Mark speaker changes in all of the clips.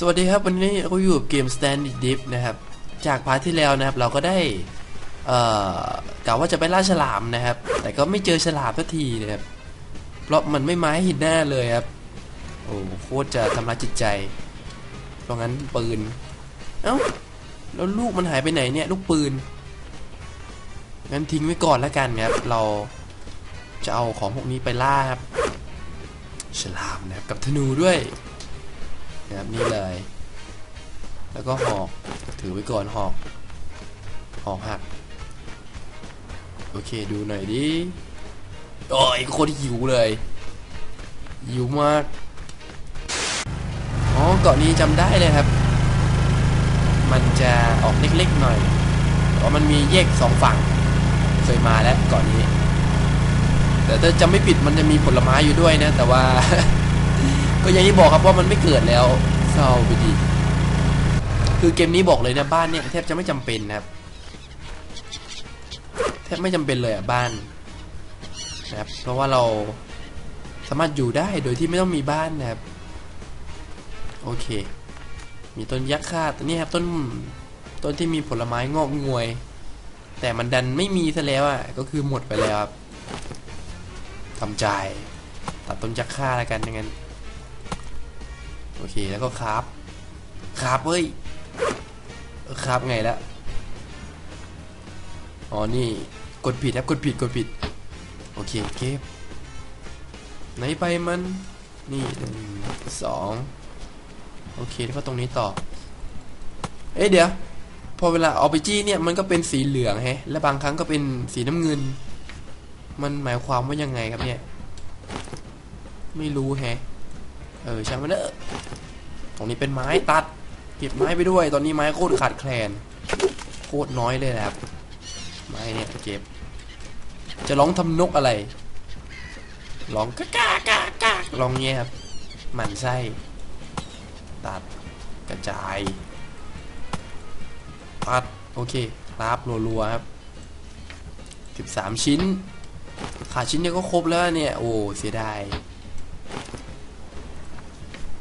Speaker 1: สวัสดีครับ วันนี้เราอยู่กับเกม Stand It Deep นะครับ จากพาร์ทที่แล้วนะครับ เราก็ได้เอ่อกะว่าจะไปล่าฉลามนะครับ แต่ก็ไม่เจอฉลามสักทีนะครับ เพราะมันไม่ไม้หินหน้าเลยครับ โอ้โคตรจะทำร้ายจิตใจ เพราะงั้นปืน เอ้า แล้วลูกมันหายไปไหนเนี่ย ลูกปืน งั้นทิ้งไว้ก่อนแล้วกันครับ เราจะเอาของพวกนี้ไปล่าครับ ฉลามนะครับกับธนูด้วย นะครับนี่เลย แล้วก็หอกถือไว้ก่อนหอกหอกหัก โอเคดูหน่อยดิโอ้ยโคตรหิวเลยหิวมากอ๋อเกาะนี้จำได้เลยครับ มันจะออกเล็กๆหน่อยเพราะมันมีแยกสองฝั่งเคยมาแล้วเกาะนี้แต่ถ้าจำไม่ผิดมันจะมีผลไม้อยู่ด้วยนะ แต่ว่า ก็อย่างที่บอกครับว่ามันไม่เกิดแล้วเศร้าไปดี คือเกมนี้บอกเลยนะบ้านเนี่ยแทบจะไม่จำเป็นนะครับ แทบไม่จำเป็นเลยอะบ้านนะครับเพราะว่าเราสามารถอยู่ได้โดยที่ไม่ต้องมีบ้านนะครับ โอเค มีต้นยักษ์คาดนี่ครับต้นต้นที่มีผลไม้งอกงวย แต่มันดันไม่มีซะแล้วอะก็คือหมดไปแล้วครับทำใจตัดต้นยักษ์ค่าแล้วกันอย่างนั้น โอเคแล้วก็คราฟคราฟเฮ้ยคราฟไงละอ๋อนี่กดผิดครับกดผิดกดผิด โอเคเก็บไหนไปมันนี่หนึ่งสองโอเคแล้วก็ตรงนี้ต่อ เอ๊ะเดี๋ยว พอเวลาเอาไปจี้เนี่ยมันก็เป็นสีเหลืองแฮะ และบางครั้งก็เป็นสีน้ำเงิน มันหมายความว่ายังไงครับเนี่ย ไม่รู้แฮะ เออช่างมันเถอะตรงนี้เป็นไม้ตัด เก็บไม้ไปด้วย ตอนนี้ไม้โคตรขาดแคลน โคตรน้อยเลยนะครับ ไม้เนี่ยเก็บ จะร้องทำนกอะไร ร้องกากากากากร้องเงี้ยครับหมันไส้ ตัด กระจาย ตัด โอเครับรัวๆครับ 13 ชิ้น ขาดชิ้นเดียวก็ครบแล้วเนี่ย โอ้ เสียดาย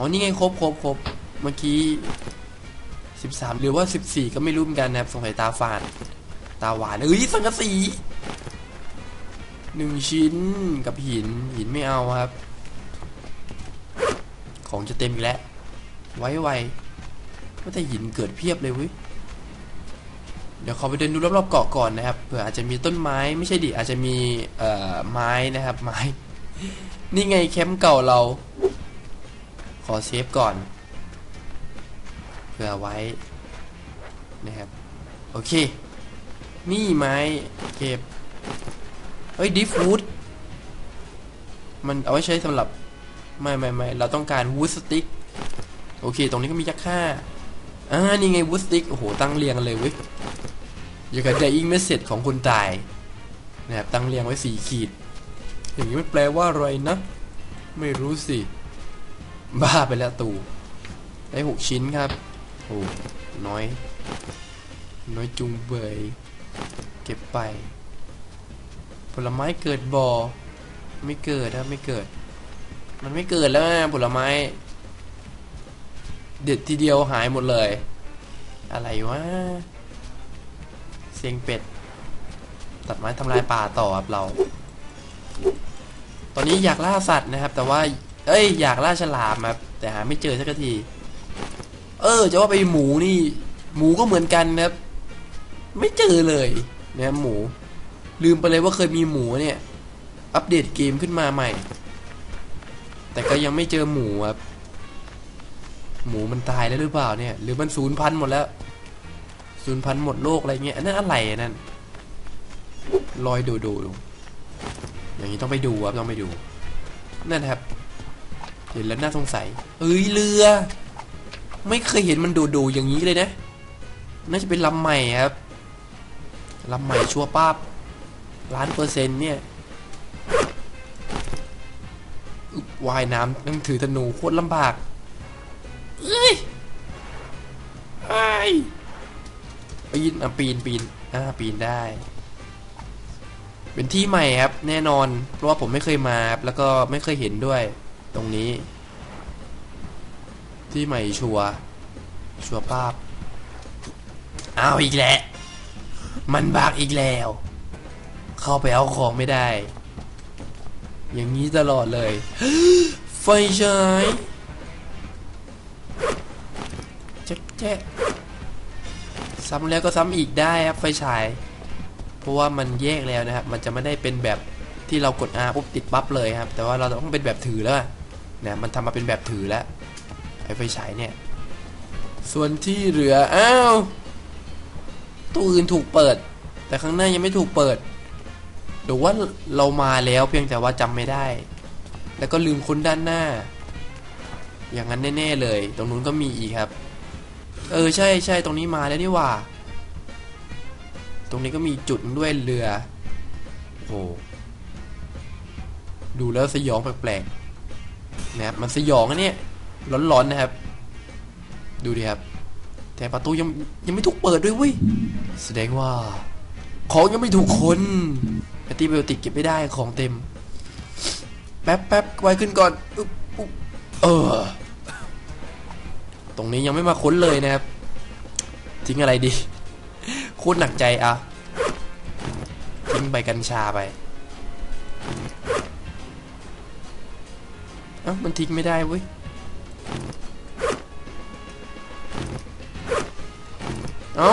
Speaker 1: อ๋อนี่ไงครบครบครบเมื่อกี้13หรือว่า14ก็ไม่รู้เหมือนกันนะครับสงสัยตาฝาดตาหวานเอ้ยสังกะสีหนึ่งชิ้นกับหินหินไม่เอาครับ ของจะเต็มอีกแล้ว ไว้ไวว่าแต่หินเกิดเพียบเลยเว้ยเดี๋ยวขอไปเดินดูรอบๆเกาะก่อนนะครับเผื่ออาจจะมีต้นไม้ไม่ใช่ดิอาจจะมีเอ่อไม้นะครับไม้ นี่ไงแคมป์เก่าเรา อเซฟก่อนเผื่อไว้นะครับ โอเค นี่ไม้เก็บเฮ้ยดิฟูดมันเอาไว้ใช้สำหรับ ไม่ไม่ไม่เราต้องการวูดสติ๊กโอเค ตรงนี้ก็มียักษ์ค่าอ่านี่ไงวูดสติ๊กโอ้โห ตั้งเรียงเลยเว้ยอย่ากับ dying message ของคนตายนะครับตั้งเรียงไว้สี่ขีด อย่างนี้มันแปลว่าอะไรนะ ไม่รู้สิ บ้าไปแล้วตู่ได้หกชิ้นครับโอ้น้อย น้อยจุงเบย เก็บไป ผลไม้เกิดบอ่อไม่เกิดนะไม่เกิด มันไม่เกิดแล้วนะผลไม้ เด็ดทีเดียวหายหมดเลย อะไรวะเสียงเป็ด ตัดไม้ทำลายป่าต่อครับเรา ตอนนี้อยากล่าสัตว์นะครับ แต่ว่า เอ้ยอยากล่าฉลามครับแต่หาไม่เจอสักที เออ จะว่าไปหมูนี่ หมูก็เหมือนกันครับ ไม่เจอเลยนะหมู ลืมไปเลยว่าเคยมีหมูเนี่ย อัปเดตเกมขึ้นมาใหม่ แต่ก็ยังไม่เจอหมูครับ หมูมันตายแล้วหรือเปล่าเนี่ย หรือมันสูญพันธุ์หมดแล้วสูญพันธุ์หมดโลกอะไรเงี้ยนนั้นอะไรนั่นลอยดูดูอย่างนี้ต้องไปดูครับต้องไปดู นั่นครับ เห็นแล้วน่าสงสัย เอ้ยเรือ ไม่เคยเห็นมันดูดูอย่างนี้เลยนะ น่าจะเป็นลำใหม่ครับลำใหม่ชัวป้าบล้านเปอร์เซ็นต์เนี่ยว่ายน้ำต้องถือธนูโคตรลำบากเอ้ยไอ้ยปีนอะปีนปีนอ่าปีนได้ เป็นที่ใหม่ครับ แน่นอน เพราะว่าผมไม่เคยมาครับแล้วก็ไม่เคยเห็นด้วย ตรงนี้ ที่ใหม่ชัวชัวร์ป้าบอ้าวอีกแล้วมันบากอีกแล้ว เข้าไปเอาของไม่ได้ อย่างนี้ตลอดเลย ไฟฉายแจ๊ะแจ๊ะซ้ำแล้วก็ซ้ำอีกได้ครับไฟฉาย เพราะว่ามันแยกแล้วนะครับ มันจะไม่ได้เป็นแบบที่เรากด R ปุ๊บติดปั๊บเลยครับ แต่ว่าเราต้องเป็นแบบถือแล้ว อะเนี่ยมันทำมาเป็นแบบถือแล้วไอ้ไฟฉายเนี่ย ส่วนที่เหลือ อ้าวตู้อื่นถูกเปิด แต่ข้างหน้ายังไม่ถูกเปิดหรือว่าเรามาแล้วเพียงแต่ว่าจำไม่ได้ แล้วก็ลืมค้นด้านหน้า อย่างนั้นแน่ๆเลย ตรงนู้นก็มีอีกครับ เออใช่ใช่ตรงนี้มาแล้วนี่ว่า ตรงนี้ก็มีจุดด้วยเรือโอ้ดูแล้วสยองแปลกๆ นะครับมันสยองอะเนี่ยร้อนๆนะครับ ดูดิครับ แต่ประตูยังยังไม่ถูกเปิดด้วยเว้ยแสดงว่า ของยังไม่ถูกคนแอนติไบโอติกเก็บไม่ได้ของเต็ม แป๊บแป๊บไว้ขึ้นก่อนอุ๊บอุ๊บเออ ตรงนี้ยังไม่มาค้นเลยนะครับ ทิ้งอะไรดีโคตรหนักใจอะทิ้งใบกัญชาไป อ้ามันทิ้งไม่ได้เว้ยเอ้า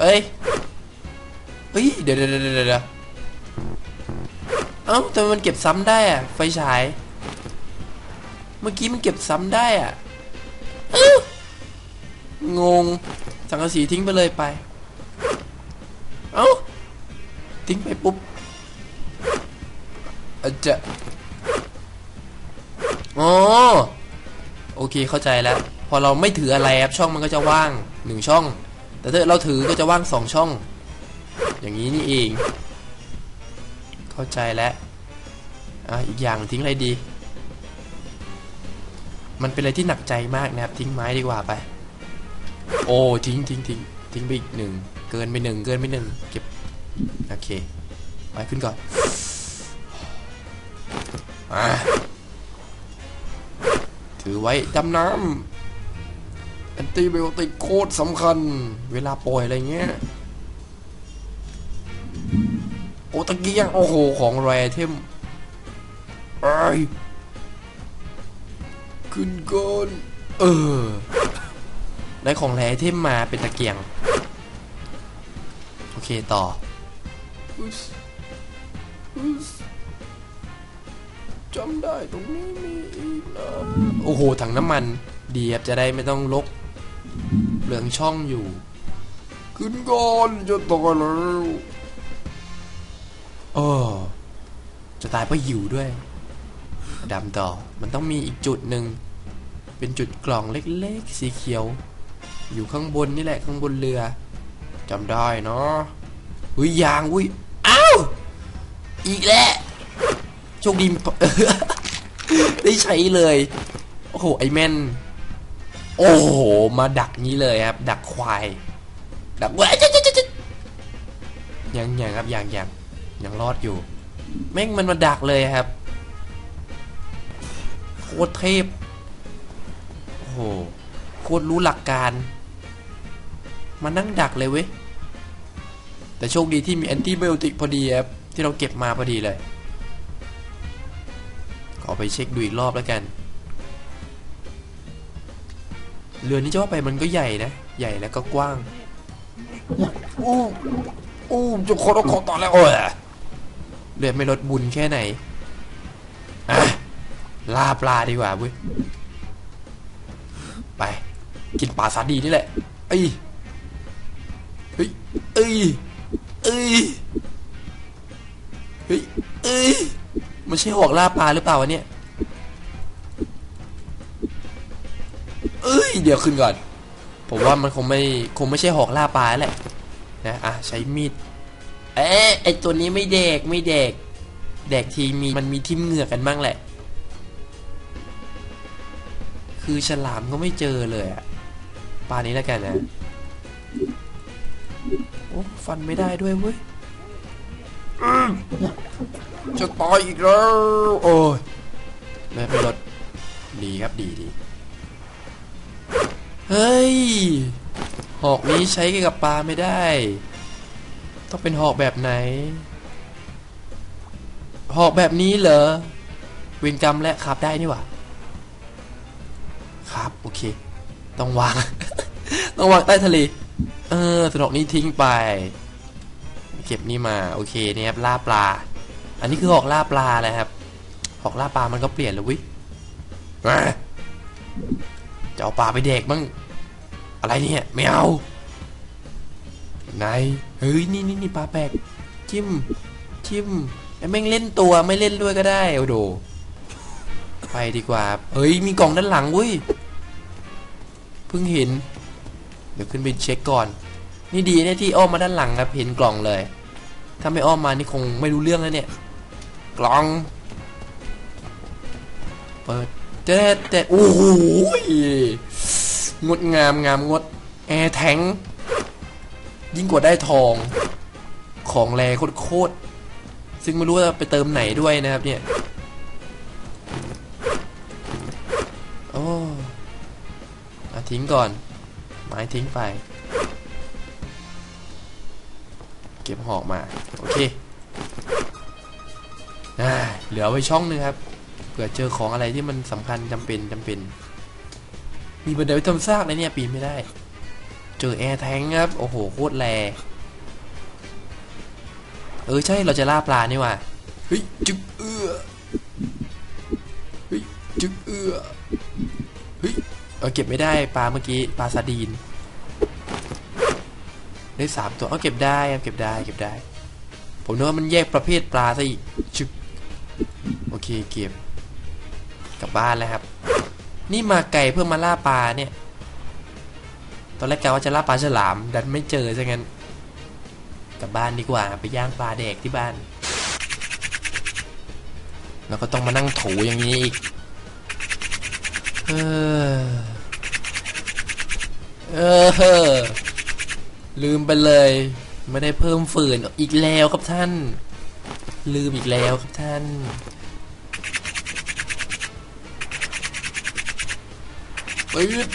Speaker 1: เอ้ยเฮ้ยเดี๋ยวเดี๋ยวเดี๋ยวเดี๋ยวเอ้าแต่มันเก็บซ้ำได้อะไฟฉาย เมื่อกี้มันเก็บซ้ำได้อะงง สังกะสีทิ้งไปเลยไป เอ้า ทิ้งไปปุ๊บอาจจะ อ๋อโอเคเข้าใจแล้ว พอเราไม่ถืออะไรครับช่องมันก็จะว่างหนึ่งช่อง แต่ถ้าเราถือก็จะว่างสองช่อง อย่างนี้นี่เอง เข้าใจแล้วอะอีกอย่างทิ้งอะไรดี มันเป็นอะไรที่หนักใจมากนะครับทิ้งไม้ดีกว่าไป โอ้ทิ้งทิ้งทิ้งทิ้งไปอีกหนึ่งเกินไปหนึ่งเกินไปหนึ่งเก็บโอเคไปขึ้นก่อนอะ ถือไว้ดำน้ำแอนติไบโอติกโคตรสำคัญ เวลาป่วยอะไรเงี้ย โอ้ตะเกียงโอ้โห ของแรเทมไอขึ้นก่อนเออ ได้ของแรเทมมาเป็นตะเกียง โอเคต่ออุ๊ยอุ๊ย จำได้ตรงนี้มีอีกนะโอ้โหถังน้ำมัน ดีครับจะได้ไม่ต้องลกเหลืองช่องอยู่ ขึ้นก่อนจะตายแล้วโอ้จะตายเพราะหิวด้วยดำต่อมันต้องมีอีกจุดหนึ่ง เป็นจุดกล่องเล็กๆ สีเขียว อยู่ข้างบนนี่แหละข้างบนเรือจำได้เนาะอุ้ยยางอุ้ยอ้าวอีกแล้ว โชคดี ได้ใช้เลย โอ้โห ไอแมนโอ้โห มาดักนี้เลยครับ ดักควาย ดักเว้ยจ๊ะจ๊ะจ๊ะจ๊ะยังยังครับยังยังยังรอดอยู่ แม่งมันมาดักเลยครับ โคตรเทพ โอ้โห โคตรรู้หลักการ มานั่งดักเลยเว้ย แต่โชคดีที่มีแอนติไบโอติกพอดีครับ ที่เราเก็บมาพอดีเลย อไปเช็คดูอีกรอบแล้วกัน เรือนี้จะว่าไปมันก็ใหญ่นะ ใหญ่แล้วก็กว้างอู้อู้จะขอต้องขอต่อแล้วโอ้ยเรือไม่ลดบุญแค่ไหนอะล่าปลาดีกว่าเว้ยไป กินปลาซาดีนี่แหละเอ้ยเฮ้ยเอ้ยเอ้ยเฮ้ยเอ้ย มันใช่หอกล่าปลาหรือเปล่าวะเนี่ย เอ้ย เดี๋ยวขึ้นก่อน ผมว่ามันคงไม่คงไม่ใช่หอกล่าปลาแหละ นะอะใช้มีด เอ๊ะไอตัวนี้ไม่เด็กไม่เด็กเด็กทีมีมันมีทิมเหงือกกันบ้างแหละ คือฉลามก็ไม่เจอเลยอะปลานี้แล้วกันนะ โอ้ ฟันไม่ได้ด้วยเว้ย จะตายอีกแล้ว โอ้ยไม่ไปรถดีครับดีดีเฮ้ย หอกนี้ใช้กับปลาไม่ได้ ต้องเป็นหอกแบบไหน หอกแบบนี้เหรอเวินกรรมและขับได้นี่หว่าครับ โอเค ต้องวาง ต้องวางใต้ทะเล เออสนอกนี้ทิ้งไป เก็บนี่มา โอเคเนี่ยครับล่าปลา อันนี้คือหอกล่าปลาเลยครับหอกล่าปลามันก็เปลี่ยนเลยวิจะเอาปลาไปเด็กบ้างอะไรเนี่ยไม่เอาไหนเฮ้ยนี่นี่นี่ปลาแปลกจิ้มจิ้มไอ้แม่งเล่นตัวไม่เล่นด้วยก็ได้โอ้โดไปดีกว่าเฮ้ยมีกล่องด้านหลังเว้ยเพิ่งเห็น เดี๋ยวขึ้นไปเช็คก่อน นี่ดีเนี่ยที่อ้อมมาด้านหลังครับเห็นกล่องเลย ถ้าไม่อ้อมมานี่คงไม่รู้เรื่องแล้วเนี่ย กล่อง เปิดเจ๊แต่โอ้โหงดงามงามงด แอร์แทงยิ่งกว่าได้ทอง ของแรงโคตรๆซึ่งไม่รู้ว่าไปเติมไหนด้วยนะครับเนี่ย โอ้มาทิ้งก่อน ไม้ทิ้งไป เก็บหอกมา โอเค เหลือไว้ช่องนึงครับเผื่อเจอของอะไรที่มันสำคัญจำเป็นจำเป็น มีบันไดไว้ทำซากเลยเนี่ยปีนไม่ได้ เจอแอร์แทงครับ โอ้โหโคตรแรงเออใช่เราจะล่าปลานี่ว่ะเฮ้ยจึกเอื้อเฮ้ยจึกเอื้อเฮ้ยเอาเก็บไม่ได้ปลาเมื่อกี้ปลาซาดีนได้สามตัวเอาเก็บได้เก็บได้เก็บได้ ผมนึกว่ามันแยกประเภทปลาซะอีกชึก โอเคเก็บกลับบ้านแล้วครับ นี่มาไก่เพื่อมาล่าปลาเนี่ย ตอนแรกกะว่าจะล่าปลาฉลาม ดันไม่เจอซะงั้น กลับบ้านดีกว่าไปย่างปลาแดกที่บ้าน แล้วก็ต้องมานั่งถูอย่างนี้อีก เออ เออ ลืมไปเลย ไม่ได้เพิ่มฝืนอีกแล้วครับท่าน ลืมอีกแล้วครับท่าน ปด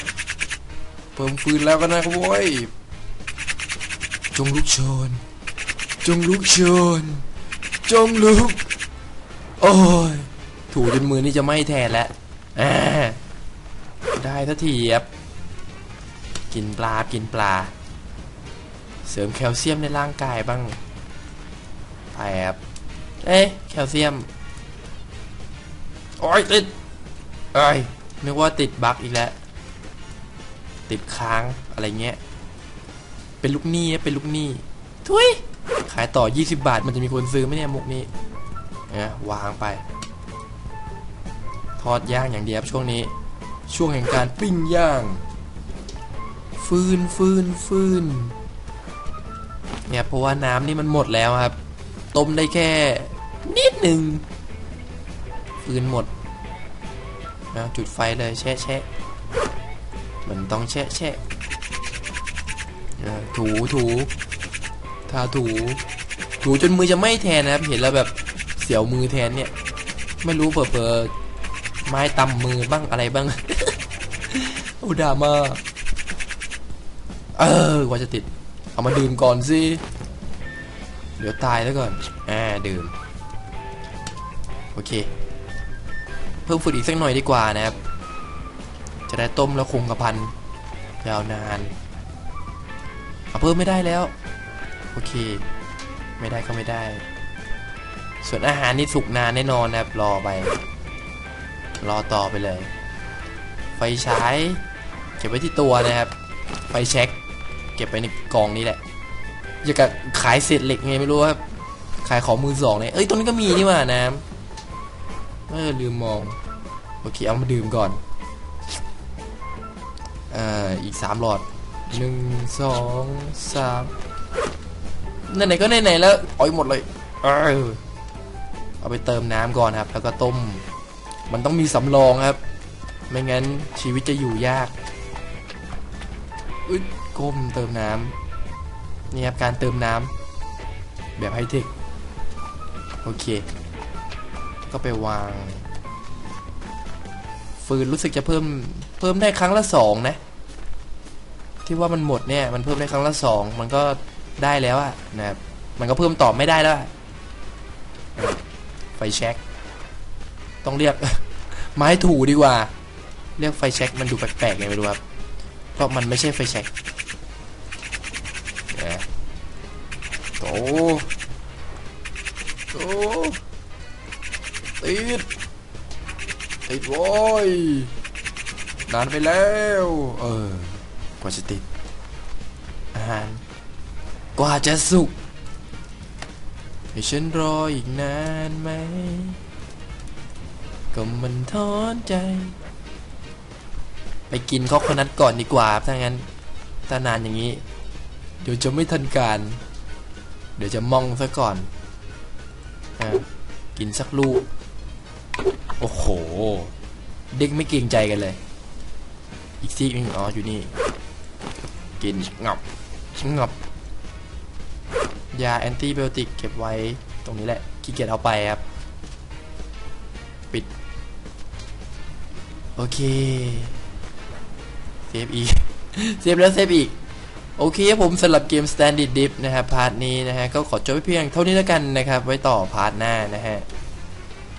Speaker 1: เพิ่มฟืนแล้วกันนะครับโว้ยจงลุกโชน จงลุกโชน จงลุก โอ้ย ถูจนมือนี่จะไม้แทนแล้วได้ทัทีครับกินปลา กินปลา เสริมแคลเซียมในร่างกายบ้างไปครับเอ๊ะแคลเซียม โอ้ยติดเอ้ยนึกว่าติดบั๊กอีกแล้ว ติดค้างอะไรเงี้ย เป็นลูกหนี้เป็นลูกหนี้ทุยขายต่อ 20 บาท มันจะมีคนซื้อไหมเนี่ยมุกนี้เนี่ยวางไป ทอดย่างอย่างเดียวครับช่วงนี้ ช่วงแห่งการปิ้งย่าง ฟืนฟืนฟืนเนี่ยเพราะว่าน้ำนี่มันหมดแล้วครับ ต้มได้แค่นิดหนึ่งฟืนหมดนะจุดไฟเลยแช่แช่ มันต้องแช่แช่ถูถูทาถู ถูจนมือจะไม่แทนนะครับ เห็นแล้วแบบเสียวมือแทนเนี่ย ไม่รู้เปิดเปิดไม้ตำมือบ้างอะไรบ้าง อุดามา เออกว่าจะติด เอามาดื่มก่อนสิ เดี๋ยวตายแล้วก่อน อ่า ดื่ม โอเค เพิ่มฝุ่นอีกสักหน่อยดีกว่านะครับ ได้ต้มแล้วคงกระพันยาวนานเอาเพิ่มไม่ได้แล้ว โอเค ไม่ได้ก็ไม่ได้ ส่วนอาหารนี่สุกนานแน่นอนนะครับรอไป รอต่อไปเลย ไฟฉายเก็บไว้ที่ตัวนะครับ ไฟแช็ค เก็บไปในกล่องนี้แหละอยากจะขายเศษเหล็กไงไม่รู้ครับขายของมือสองเนี่ยเอ้ยตรงนี้ก็มีนี่ว่าน้ำเออลืมมองโอเคเอามาดื่มก่อน อ่ออีกสามหลอดหนึ่งสองสามไหนๆก็ไหนๆแล้วเอ้อยหมดเลยเออเอาไปเติมน้ำก่อนครับ แล้วก็ต้ม มันต้องมีสำรองครับ ไม่งั้นชีวิตจะอยู่ยากอึดก้มเติมน้ำนี่ครับการเติมน้ำแบบไฮเทคโอเค ก็ไปวาง ฟืนรู้สึกจะเพิ่มเพิ่มได้ครั้งละสองนะ ที่ว่ามันหมดเนี่ย มันเพิ่มได้ครั้งละสองมันก็ได้แล้วอะนะครับมันก็เพิ่มต่อไม่ได้แล้วไฟแช็กต้องเรียก ไม้ถูดีกว่า เรียกไฟแช็กมันดูแปลกๆไงไม่รู้ครับเพราะมันไม่ใช่ไฟแช็กโอ้โอ้ติดติดโว้ยนานไปแล้ว เออ ว่าจะติด อาหาร กว่าจะสุกให้ฉันรออีกนานไหม ก็มันท้อนใจ ไปกินข้าคนัทก่อนดีกว่าถ้างั้นถ้านานอย่างนี้ เดี๋ยวจะไม่ทันการ เดี๋ยวจะมองซะก่อนอกินสักลูก โอ้โห เด็กไม่เกรงใจกันเลย อีกที่นึงอ๋ออยู่นี่ กินงับงับยาแอนตี้ไบโอติกเก็บไว้ตรงนี้แหละขี้เกียจเอาไปครับ ปิด โอเคเซฟอีกเซฟแล้วเซฟอีก โอเคผมสำหรับเกม Standard Dip นะครับพาร์ทนี้นะฮะ ก็ขอจบไว้เพียงเท่านี้แล้วกันนะครับ ไว้ต่อพาร์ทหน้านะฮะ